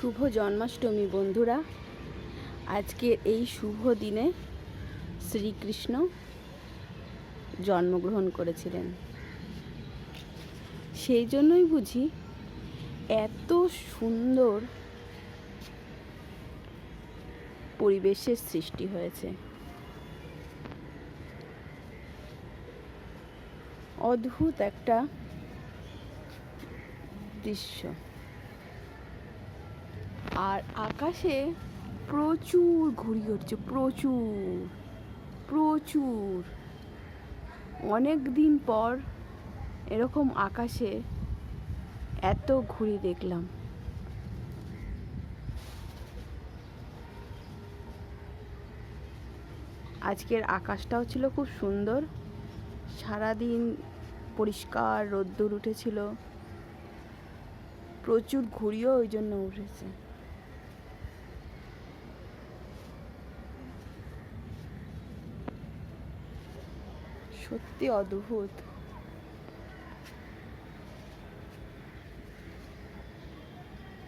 শুভ জন্মাষ্টমী বন্ধুরা। আজকের এই শুভ দিনে শ্রীকৃষ্ণ জন্মগ্রহণ করেছিলেন। সেই জন্যই বুঝি এত সুন্দর পরিবেশের সৃষ্টি হয়েছে। অদ্ভুত একটা দৃশ্য। আর আকাশে প্রচুর ঘুড়ি উঠছে প্রচুর প্রচুর। অনেক দিন পর এরকম আকাশে এত ঘুড়ি দেখলাম। আজকের আকাশটাও ছিল খুব সুন্দর। সারাদিন পরিষ্কার রোদ্দুর উঠেছিল। প্রচুর ঘুড়িও ওই জন্য উঠেছে। সত্যি অদ্ভুত।